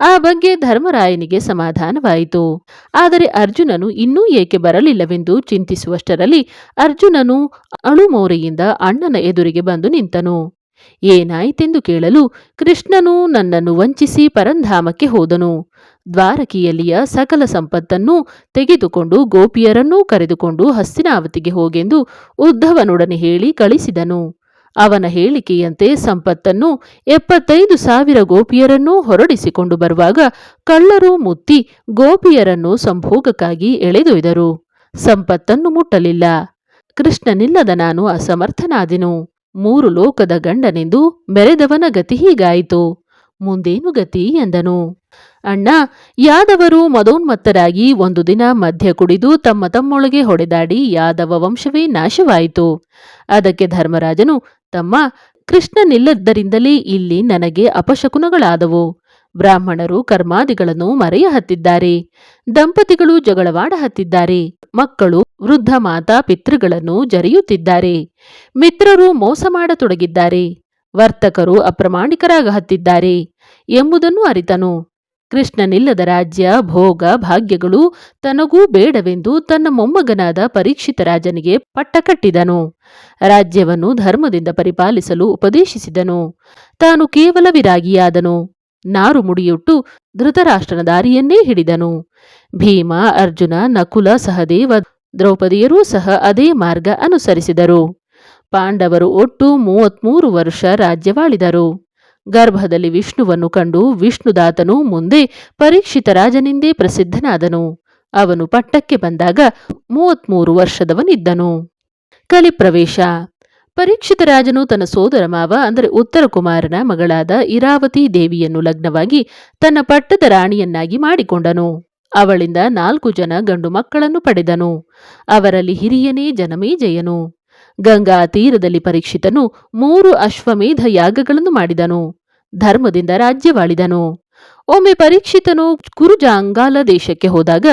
ಆ ಬಗ್ಗೆ ಧರ್ಮರಾಯನಿಗೆ ಸಮಾಧಾನವಾಯಿತು. ಆದರೆ ಅರ್ಜುನನು ಇನ್ನೂ ಏಕೆ ಬರಲಿಲ್ಲವೆಂದು ಚಿಂತಿಸುವಷ್ಟರಲ್ಲಿ ಅರ್ಜುನನು ಅಳುಮೋರೆಯಿಂದ ಅಣ್ಣನ ಎದುರಿಗೆ ಬಂದು ನಿಂತನು. ಏನಾಯಿತೆಂದು ಕೇಳಲು ಕೃಷ್ಣನು ನನ್ನನ್ನು ವಂಚಿಸಿ ಪರಂಧಾಮಕ್ಕೆ ಹೋದನು. ದ್ವಾರಕಿಯಲ್ಲಿಯ ಸಕಲ ಸಂಪತ್ತನ್ನು ತೆಗೆದುಕೊಂಡು ಗೋಪಿಯರನ್ನೂ ಕರೆದುಕೊಂಡು ಹಸ್ತಿನಾವತಿಗೆ ಹೋಗೆಂದು ಉದ್ಧವನೊಡನೆ ಹೇಳಿ ಕಳಿಸಿದನು. ಅವನ ಹೇಳಿಕೆಯಂತೆ ಸಂಪತ್ತನ್ನು ಎಪ್ಪತ್ತೈದು ಸಾವಿರ ಗೋಪಿಯರನ್ನೂ ಹೊರಡಿಸಿಕೊಂಡು ಬರುವಾಗ ಕಳ್ಳರು ಮುತ್ತಿ ಗೋಪಿಯರನ್ನು ಸಂಭೋಗಕ್ಕಾಗಿ ಎಳೆದೊಯ್ದರು. ಸಂಪತ್ತನ್ನು ಮುಟ್ಟಲಿಲ್ಲ. ಕೃಷ್ಣನಿಲ್ಲದ ನಾನು ಅಸಮರ್ಥನಾದೆನು. ಮೂರು ಲೋಕದ ಗಂಡನೆಂದು ಮೆರೆದವನ ಗತಿ ಹೀಗಾಯಿತು. ಮುಂದೇನು ಗತಿ ಎಂದನು. ಅಣ್ಣ, ಯಾದವರು ಮದೋನ್ಮತ್ತರಾಗಿ ಒಂದು ದಿನ ಮಧ್ಯ ಕುಡಿದು ತಮ್ಮ ತಮ್ಮೊಳಗೆ ಹೊಡೆದಾಡಿ ಯಾದವ ವಂಶವೇ ನಾಶವಾಯಿತು. ಅದಕ್ಕೆ ಧರ್ಮರಾಜನು, ತಮ್ಮ, ಕೃಷ್ಣನಿಲ್ಲದ್ದರಿಂದಲೇ ಇಲ್ಲಿ ನನಗೆ ಅಪಶಕುನಗಳಾದವು. ಬ್ರಾಹ್ಮಣರು ಕರ್ಮಾದಿಗಳನ್ನು ಮರೆಯ ಹತ್ತಿದ್ದಾರೆ ದಂಪತಿಗಳು ಜಗಳವಾಡ ಹತ್ತಿದ್ದಾರೆ ಮಕ್ಕಳು, ವೃದ್ಧ ಮಾತಾ ಪಿತೃಗಳನ್ನು ಜರಿಯುತ್ತಿದ್ದಾರೆ. ಮಿತ್ರರು ಮೋಸ ಮಾಡತೊಡಗಿದ್ದಾರೆ ವರ್ತಕರು ಅಪ್ರಮಾಣಿಕರಾಗ ಹತ್ತಿದ್ದಾರೆ ಎಂಬುದನ್ನು ಅರಿತನು. ಕೃಷ್ಣನಿಲ್ಲದ ರಾಜ್ಯ, ಭೋಗ, ಭಾಗ್ಯಗಳು ತನಗೂ ಬೇಡವೆಂದು ತನ್ನ ಮೊಮ್ಮಗನಾದ ಪರೀಕ್ಷಿತ ರಾಜನಿಗೆ ಪಟ್ಟ ಕಟ್ಟಿದನು. ರಾಜ್ಯವನ್ನು ಧರ್ಮದಿಂದ ಪರಿಪಾಲಿಸಲು ಉಪದೇಶಿಸಿದನು. ತಾನು ಕೇವಲ ವಿರಾಗಿಯಾದನು. ನಾರು ಮುಡಿಯುಟ್ಟು ಧೃತರಾಷ್ಟ್ರನ ದಾರಿಯನ್ನೇ ಹಿಡಿದನು. ಭೀಮ, ಅರ್ಜುನ, ನಕುಲ ಸಹದೇವ ದ್ರೌಪದಿಯರೂ ಸಹ ಅದೇ ಮಾರ್ಗ ಅನುಸರಿಸಿದರು. ಪಾಂಡವರು ಒಟ್ಟು ಮೂವತ್ಮೂರು ವರ್ಷ ರಾಜ್ಯವಾಳಿದರು. ಗರ್ಭದಲ್ಲಿ ವಿಷ್ಣುವನ್ನು ಕಂಡು ವಿಷ್ಣುದಾತನು ಮುಂದೆ ಪರೀಕ್ಷಿತ ರಾಜನೆಂದೇ ಪ್ರಸಿದ್ಧನಾದನು. ಅವನು ಪಟ್ಟಕ್ಕೆ ಬಂದಾಗ ಮೂವತ್ಮೂರು ವರ್ಷದವನಿದ್ದನು. ಕಲಿಪ್ರವೇಶ. ಪರೀಕ್ಷಿತ ರಾಜನು ತನ್ನ ಸೋದರ ಮಾವ, ಅಂದರೆ ಉತ್ತರ ಕುಮಾರನ ಮಗಳಾದ ಇರಾವತಿ ದೇವಿಯನ್ನು ಲಗ್ನವಾಗಿ ತನ್ನ ಪಟ್ಟದ ರಾಣಿಯನ್ನಾಗಿ ಮಾಡಿಕೊಂಡನು. ಅವಳಿಂದ ನಾಲ್ಕು ಜನ ಗಂಡು ಮಕ್ಕಳನ್ನು ಪಡೆದನು. ಅವರಲ್ಲಿ ಹಿರಿಯನೇ ಜನಮೇಜಯನು. ಗಂಗಾ ತೀರದಲ್ಲಿ ಪರೀಕ್ಷಿತನು ಮೂರು ಅಶ್ವಮೇಧ ಯಾಗಗಳನ್ನು ಮಾಡಿದನು, ಧರ್ಮದಿಂದ ರಾಜ್ಯವಾಳಿದನು. ಒಮ್ಮೆ ಪರೀಕ್ಷಿತನು ಕುರುಜಾಂಗಾಲ ದೇಶಕ್ಕೆ ಹೋದಾಗ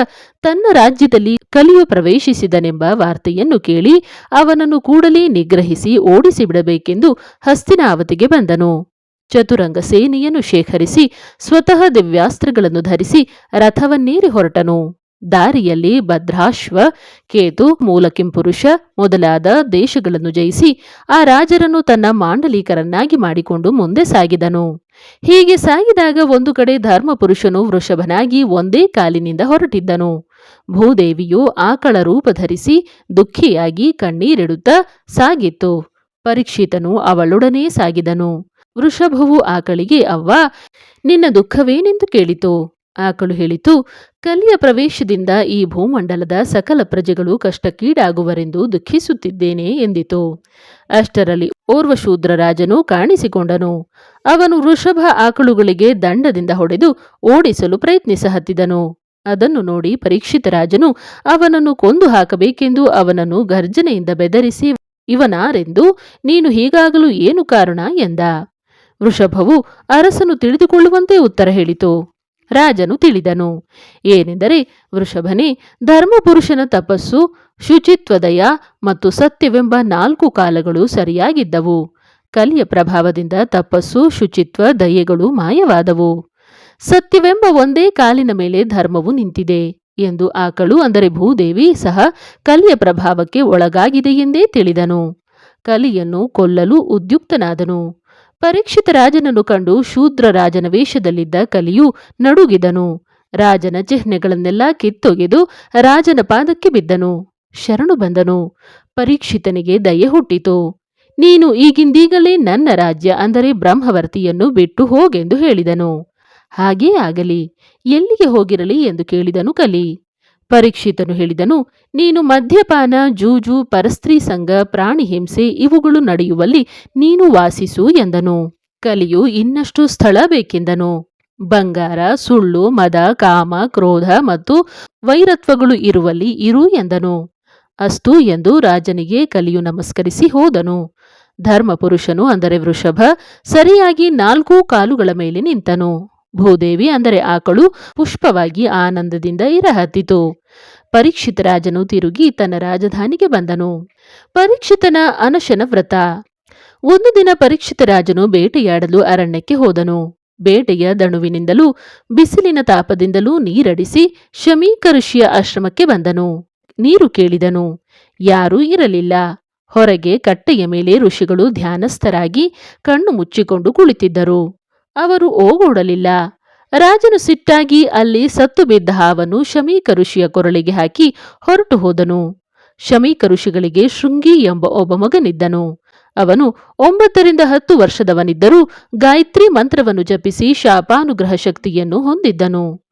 ತನ್ನ ರಾಜ್ಯದಲ್ಲಿ ಕಲಿಯು ಪ್ರವೇಶಿಸಿದನೆಂಬ ವಾರ್ತೆಯನ್ನು ಕೇಳಿ ಅವನನ್ನು ಕೂಡಲೇ ನಿಗ್ರಹಿಸಿ ಓಡಿಸಿಬಿಡಬೇಕೆಂದು ಹಸ್ತಿನಾವತಿಗೆ ಬಂದನು. ಚತುರಂಗ ಸೇನೆಯನ್ನು ಶೇಖರಿಸಿ ಸ್ವತಃ ದಿವ್ಯಾಸ್ತ್ರಗಳನ್ನು ಧರಿಸಿ ರಥವನ್ನೇರಿ ಹೊರಟನು. ದಾರಿಯಲ್ಲಿ ಭದ್ರಾಶ್ವ, ಕೇತು ಮೂಲಕಿಂಪುರುಷ ಮೊದಲಾದ ದೇಶಗಳನ್ನು ಜಯಿಸಿ ಆ ರಾಜರನ್ನು ತನ್ನ ಮಾಂಡಲೀಕರನ್ನಾಗಿ ಮಾಡಿಕೊಂಡು ಮುಂದೆ ಸಾಗಿದನು. ಹೀಗೆ ಸಾಗಿದಾಗ ಒಂದು ಕಡೆ ಧರ್ಮಪುರುಷನು ವೃಷಭನಾಗಿ ಒಂದೇ ಕಾಲಿನಿಂದ ಹೊರಟಿದ್ದನು. ಭೂದೇವಿಯು ಆಕಳ ರೂಪ ಧರಿಸಿ ದುಃಖಿಯಾಗಿ ಕಣ್ಣೀರಿಡುತ್ತಾ ಸಾಗಿತ್ತು. ಪರೀಕ್ಷಿತನು ಅವಳೊಡನೆ ಸಾಗಿದನು. ವೃಷಭವು ಆಕಳಿಗೆ ಅವ್ವ, ನಿನ್ನ ದುಃಖವೇನೆಂದು ಕೇಳಿತು? ಆಕಳು ಹೇಳಿತು ಕಲಿಯ ಪ್ರವೇಶದಿಂದ ಈ ಭೂಮಂಡಲದ ಸಕಲ ಪ್ರಜೆಗಳು ಕಷ್ಟಕ್ಕೀಡಾಗುವರೆಂದು ದುಃಖಿಸುತ್ತಿದ್ದೇನೆ ಎಂದಿತು. ಅಷ್ಟರಲ್ಲಿ ಓರ್ವ ಶೂದ್ರ ರಾಜನು ಕಾಣಿಸಿಕೊಂಡನು. ಅವನು ವೃಷಭ ಆಕಳುಗಳಿಗೆ ದಂಡದಿಂದ ಹೊಡೆದು ಓಡಿಸಲು ಪ್ರಯತ್ನಿಸಹತ್ತಿದನು. ಅದನ್ನು ನೋಡಿ ಪರೀಕ್ಷಿತ ರಾಜನು, ಅವನನ್ನು ಕೊಂದು ಹಾಕಬೇಕೆಂದು ಅವನನ್ನು ಗರ್ಜನೆಯಿಂದ ಬೆದರಿಸಿ, ಇವನಾರೆಂದು? ನೀನು ಹೀಗಾಗಲು ಏನು ಕಾರಣ? ಎಂದ. ವೃಷಭವು, ಅರಸನು ತಿಳಿದುಕೊಳ್ಳುವಂತೆ ಉತ್ತರ ಹೇಳಿತು. ರಾಜನು ತಿಳಿದನು. ಏನೆಂದರೆ ವೃಷಭನೇ, ಧರ್ಮಪುರುಷನ ತಪಸ್ಸು, ಶುಚಿತ್ವದಯ ಮತ್ತು ಸತ್ಯವೆಂಬ ನಾಲ್ಕು ಕಾಲಗಳು ಸರಿಯಾಗಿದ್ದವು. ಕಲಿಯ ಪ್ರಭಾವದಿಂದ ತಪಸ್ಸು, ಶುಚಿತ್ವ, ದಯೆಗಳು ಮಾಯವಾದವು. ಸತ್ಯವೆಂಬ ಒಂದೇ ಕಾಲಿನ ಮೇಲೆ ಧರ್ಮವು ನಿಂತಿದೆ ಎಂದು ಆಕಳು ಅಂದರೆ ಭೂದೇವಿ ಸಹ ಕಲಿಯ ಪ್ರಭಾವಕ್ಕೆ ಒಳಗಾಗಿದೆ ಎಂದೇ ತಿಳಿದನು. ಕಲಿಯನ್ನು ಕೊಲ್ಲಲು ಉದ್ಯುಕ್ತನಾದನು. ಪರೀಕ್ಷಿತ ರಾಜನನ್ನು ಕಂಡು ಶೂದ್ರ ರಾಜನ ವೇಷದಲ್ಲಿದ್ದ ಕಲಿಯು ನಡುಗಿದನು. ರಾಜನ ಚಿಹ್ನೆಗಳನ್ನೆಲ್ಲ ಕಿತ್ತೊಗೆದು ರಾಜನ ಪಾದಕ್ಕೆ ಬಿದ್ದನು. ಶರಣು ಬಂದನು. ಪರೀಕ್ಷಿತನಿಗೆ ದಯೆ ಹುಟ್ಟಿತು. ನೀನು ಈಗಿಂದೀಗಲೇ ನನ್ನ ರಾಜ್ಯ ಅಂದರೆ ಬ್ರಹ್ಮವರ್ತಿಯನ್ನು ಬಿಟ್ಟು ಹೋಗೆಂದು ಹೇಳಿದನು. ಹಾಗೇ ಆಗಲಿ. ಎಲ್ಲಿಗೆ ಹೋಗಿರಲಿ ಎಂದು ಕೇಳಿದನು ಕಲಿ. ಪರೀಕ್ಷಿತನು ಹೇಳಿದನು, ನೀನು ಮದ್ಯಪಾನ, ಜೂಜು, ಪರಸ್ತ್ರೀ ಸಂಘ, ಪ್ರಾಣಿ ಹಿಂಸೆ ಇವುಗಳು ನಡೆಯುವಲ್ಲಿ ನೀನು ವಾಸಿಸು ಎಂದನು. ಕಲಿಯು ಇನ್ನಷ್ಟು ಸ್ಥಳ ಬೇಕೆಂದನು. ಬಂಗಾರ, ಸುಳ್ಳು, ಮದ, ಕಾಮ, ಕ್ರೋಧ ಮತ್ತು ವೈರತ್ವಗಳು ಇರುವಲ್ಲಿ ಇರು ಎಂದನು. ಅಸ್ತು ಎಂದು ರಾಜನಿಗೆ ಕಲಿಯು ನಮಸ್ಕರಿಸಿ ಹೋದನು. ಧರ್ಮಪುರುಷನು ಅಂದರೆ ವೃಷಭ, ಸರಿಯಾಗಿ ನಾಲ್ಕೂ ಕಾಲುಗಳ ಮೇಲೆ ನಿಂತನು. ಭೂದೇವಿ ಅಂದರೆ ಆಕಳು ಪುಷ್ಪವಾಗಿ ಆನಂದದಿಂದ ಇರಹತ್ತಿತು. ಪರೀಕ್ಷಿತ ರಾಜನು ತಿರುಗಿ ತನ್ನ ರಾಜಧಾನಿಗೆ ಬಂದನು. ಪರೀಕ್ಷಿತನ ಅನಶನ ವ್ರತ. ಒಂದು ದಿನ ಪರೀಕ್ಷಿತ ರಾಜನು ಬೇಟೆಯಾಡಲು ಅರಣ್ಯಕ್ಕೆ ಹೋದನು. ಬೇಟೆಯ ದಣುವಿನಿಂದಲೂ ಬಿಸಿಲಿನ ತಾಪದಿಂದಲೂ ನೀರಡಿಸಿ ಶಮೀಕ ಋಷಿಯ ಆಶ್ರಮಕ್ಕೆ ಬಂದನು. ನೀರು ಕೇಳಿದನು. ಯಾರೂ ಇರಲಿಲ್ಲ. ಹೊರಗೆ ಕಟ್ಟೆಯ ಮೇಲೆ ಋಷಿಗಳು ಧ್ಯಾನಸ್ಥರಾಗಿ ಕಣ್ಣು ಮುಚ್ಚಿಕೊಂಡು ಕುಳಿತಿದ್ದರು. ಅವರು ಓಗೋಡಲಿಲ್ಲ. ರಾಜನು ಸಿಟ್ಟಾಗಿ ಅಲ್ಲಿ ಸತ್ತು ಬಿದ್ದ ಹಾವನ್ನು ಶಮೀಕ ಋಷಿಯ ಕೊರಳಿಗೆ ಹಾಕಿ ಹೊರಟು ಹೋದನು. ಶಮೀಕ ಋಷಿಗಳಿಗೆ ಶೃಂಗಿ ಎಂಬ ಒಬ್ಬ ಮಗನಿದ್ದನು. ಅವನು ಒಂಬತ್ತರಿಂದ ಹತ್ತು ವರ್ಷದವನಿದ್ದರೂ ಗಾಯತ್ರಿ ಮಂತ್ರವನ್ನು ಜಪಿಸಿ ಶಾಪಾನುಗ್ರಹ ಶಕ್ತಿಯನ್ನು ಹೊಂದಿದ್ದನು.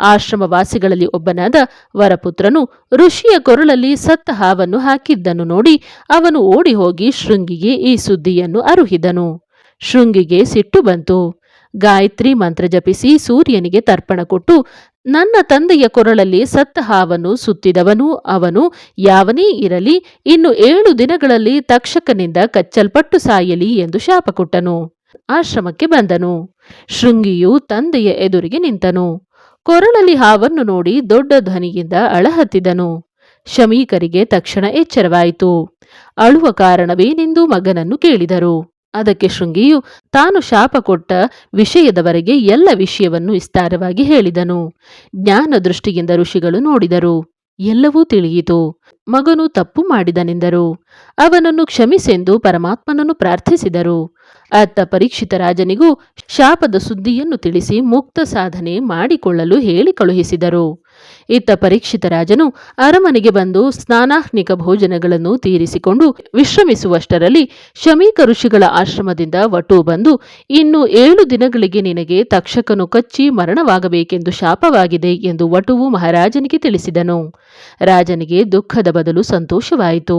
ಆಶ್ರಮವಾಸಿಗಳಲ್ಲಿ ಒಬ್ಬನಾದ ವರಪುತ್ರನು ಋಷಿಯ ಕೊರಳಲ್ಲಿ ಸತ್ತ ಹಾವನ್ನು ಹಾಕಿದ್ದನ್ನು ನೋಡಿ ಅವನು ಓಡಿ ಹೋಗಿ ಶೃಂಗಿಗೆ ಈ ಸುದ್ದಿಯನ್ನು ಅರುಹಿದನು. ಶೃಂಗಿಗೆ ಸಿಟ್ಟು ಬಂತು. ಗಾಯತ್ರಿ ಮಂತ್ರ ಜಪಿಸಿ ಸೂರ್ಯನಿಗೆ ತರ್ಪಣ ಕೊಟ್ಟು, ನನ್ನ ತಂದೆಯ ಕೊರಳಲ್ಲಿ ಸತ್ತ ಹಾವನ್ನು ಸುತ್ತಿದವನು ಅವನು ಯಾವನೇ ಇರಲಿ, ಇನ್ನು ಏಳು ದಿನಗಳಲ್ಲಿ ತಕ್ಷಕನಿಂದ ಕಚ್ಚಲ್ಪಟ್ಟು ಸಾಯಲಿ ಎಂದು ಶಾಪ ಕೊಟ್ಟನು. ಆಶ್ರಮಕ್ಕೆ ಬಂದನು. ಶೃಂಗಿಯು ತಂದೆಯ ಎದುರಿಗೆ ನಿಂತನು. ಕೊರಳಲ್ಲಿ ಹಾವನ್ನು ನೋಡಿ ದೊಡ್ಡ ಧ್ವನಿಯಿಂದ ಅಳಹತ್ತಿದನು. ಶಮೀಕರಿಗೆ ತಕ್ಷಣ ಎಚ್ಚರವಾಯಿತು. ಅಳುವ ಕಾರಣವೇನೆಂದು ಮಗನನ್ನು ಕೇಳಿದರು. ಅದಕ್ಕೆ ಶೃಂಗಿಯು ತಾನು ಶಾಪ ಕೊಟ್ಟ ವಿಷಯದವರೆಗೆ ಎಲ್ಲ ವಿಷಯವನ್ನು ವಿಸ್ತಾರವಾಗಿ ಹೇಳಿದನು. ಜ್ಞಾನ ದೃಷ್ಟಿಯಿಂದ ಋಷಿಗಳು ನೋಡಿದರು. ಎಲ್ಲವೂ ತಿಳಿಯಿತು. ಮಗನು ತಪ್ಪು ಮಾಡಿದನೆಂದರು. ಅವನನ್ನು ಕ್ಷಮಿಸೆಂದು ಪರಮಾತ್ಮನನ್ನು ಪ್ರಾರ್ಥಿಸಿದರು. ಅತ್ತ ಪರೀಕ್ಷಿತ ರಾಜನಿಗೂ ಶಾಪದ ಸುದ್ದಿಯನ್ನು ತಿಳಿಸಿ ಮುಕ್ತ ಸಾಧನೆ ಮಾಡಿಕೊಳ್ಳಲು ಹೇಳಿ ಕಳುಹಿಸಿದರು. ಇತ್ತ ಪರೀಕ್ಷಿತ ರಾಜನು ಅರಮನೆಗೆ ಬಂದು ಸ್ನಾನಾಹ್ನಿಕ ಭೋಜನಗಳನ್ನು ತೀರಿಸಿಕೊಂಡು ವಿಶ್ರಮಿಸುವಷ್ಟರಲ್ಲಿ ಶಮೀಕ ಋಷಿಗಳ ಆಶ್ರಮದಿಂದ ವಟು ಬಂದು, ಇನ್ನು ಏಳು ದಿನಗಳಿಗೆ ನಿನಗೆ ತಕ್ಷಕನು ಕಚ್ಚಿ ಮರಣವಾಗಬೇಕೆಂದು ಶಾಪವಾಗಿದೆ ಎಂದು ವಟುವು ಮಹಾರಾಜನಿಗೆ ತಿಳಿಸಿದನು. ರಾಜನಿಗೆ ದುಃಖದ ಬದಲು ಸಂತೋಷವಾಯಿತು.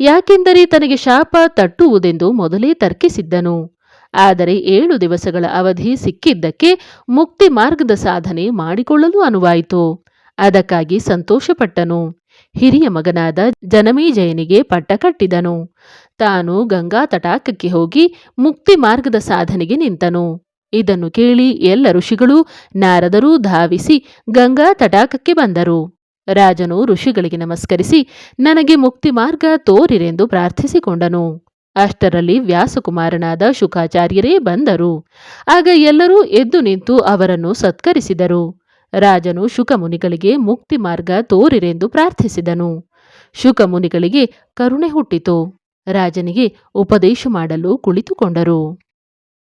ಯಾಕೆಂದರೆ ತನಗೆ ಶಾಪ ತಟ್ಟುವುದೆಂದು ಮೊದಲೇ ತರ್ಕಿಸಿದ್ದನು. ಆದರೆ ಏಳು ದಿವಸಗಳ ಅವಧಿ ಸಿಕ್ಕಿದ್ದಕ್ಕೆ ಮುಕ್ತಿ ಮಾರ್ಗದ ಸಾಧನೆ ಮಾಡಿಕೊಳ್ಳಲು ಅನುವಾಯಿತು. ಅದಕ್ಕಾಗಿ ಸಂತೋಷಪಟ್ಟನು. ಹಿರಿಯ ಮಗನಾದ ಜನಮೇಜಯನಿಗೆ ಪಟ್ಟ ಕಟ್ಟಿದನು. ತಾನು ಗಂಗಾ ತಟಾಕಕ್ಕೆ ಹೋಗಿ ಮುಕ್ತಿ ಮಾರ್ಗದ ಸಾಧನೆಗೆ ನಿಂತನು. ಇದನ್ನು ಕೇಳಿ ಎಲ್ಲ ಋಷಿಗಳು ನಾರದರೂ ಧಾವಿಸಿ ಗಂಗಾ ತಟಾಕಕ್ಕೆ ಬಂದರು. ರಾಜನು ಋಷಿಗಳಿಗೆ ನಮಸ್ಕರಿಸಿ, ನನಗೆ ಮುಕ್ತಿ ಮಾರ್ಗ ತೋರಿರೆಂದು ಪ್ರಾರ್ಥಿಸಿಕೊಂಡನು. ಅಷ್ಟರಲ್ಲಿ ವ್ಯಾಸಕುಮಾರನಾದ ಶುಕಾಚಾರ್ಯರೇ ಬಂದರು. ಆಗ ಎಲ್ಲರೂ ಎದ್ದು ನಿಂತು ಅವರನ್ನು ಸತ್ಕರಿಸಿದರು. ರಾಜನು ಶುಕಮುನಿಗಳಿಗೆ ಮುಕ್ತಿ ಮಾರ್ಗ ತೋರಿರೆಂದು ಪ್ರಾರ್ಥಿಸಿದನು. ಶುಕಮುನಿಗಳಿಗೆ ಕರುಣೆ ಹುಟ್ಟಿತು. ರಾಜನಿಗೆ ಉಪದೇಶ ಮಾಡಲು ಕುಳಿತುಕೊಂಡರು.